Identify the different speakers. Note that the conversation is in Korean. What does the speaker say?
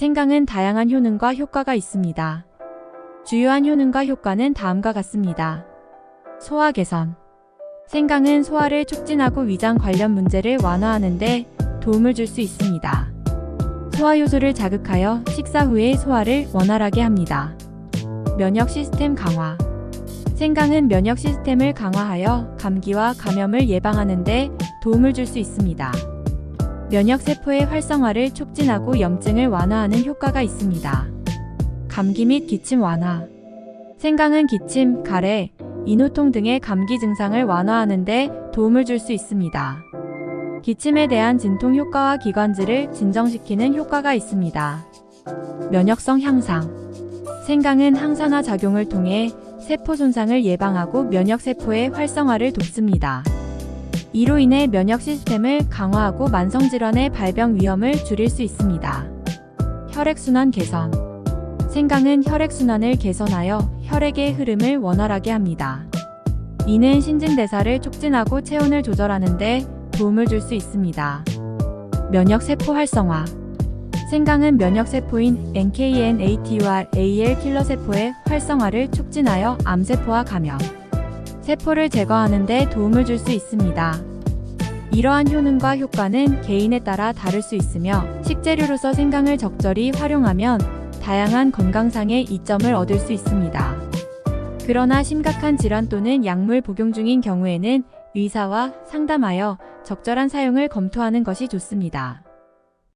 Speaker 1: 생강은 다양한 효능과 효과가 있습니다. 주요한 효능과 효과는 다음과 같습니다. 소화 개선. 생강은 소화를 촉진하고 위장 관련 문제를 완화하는 데 도움을 줄 수 있습니다. 소화 요소를 자극하여 식사 후에 소화를 원활하게 합니다. 면역 시스템 강화. 생강은 면역 시스템을 강화하여 감기와 감염을 예방하는 데 도움을 줄 수 있습니다. 면역 세포의 활성화를 촉진하고 염증을 완화하는 효과가 있습니다. 감기 및 기침 완화. 생강은 기침, 가래, 인후통 등의 감기 증상을 완화하는 데 도움을 줄 수 있습니다. 기침에 대한 진통 효과와 기관지를 진정시키는 효과가 있습니다. 면역성 향상. 생강은 항산화 작용을 통해 세포 손상을 예방하고 면역 세포의 활성화를 돕습니다. 이로 인해 면역 시스템을 강화하고 만성 질환의 발병 위험을 줄일 수 있습니다. 혈액순환 개선. 생강은 혈액순환을 개선하여 혈액의 흐름을 원활하게 합니다. 이는 신진대사를 促진하고 체온을 조절하는 데 도움을 줄 수 있습니다. 면역세포 활성화. 생강은 면역세포인 NKN-ATUR AL 킬러 세포의 활성화를 촉진하여 암세포와 감염, 세포를 제거하는 데 도움을 줄 수 있습니다. 이러한 효능과 효과는 개인에 따라 다를 수 있으며 식재료로서 생강을 적절히 활용하면 다양한 건강상의 이점을 얻을 수 있습니다. 그러나 심각한 질환 또는 약물 복용 중인 경우에는 의사와 상담하여 적절한 사용을 검토하는 것이 좋습니다.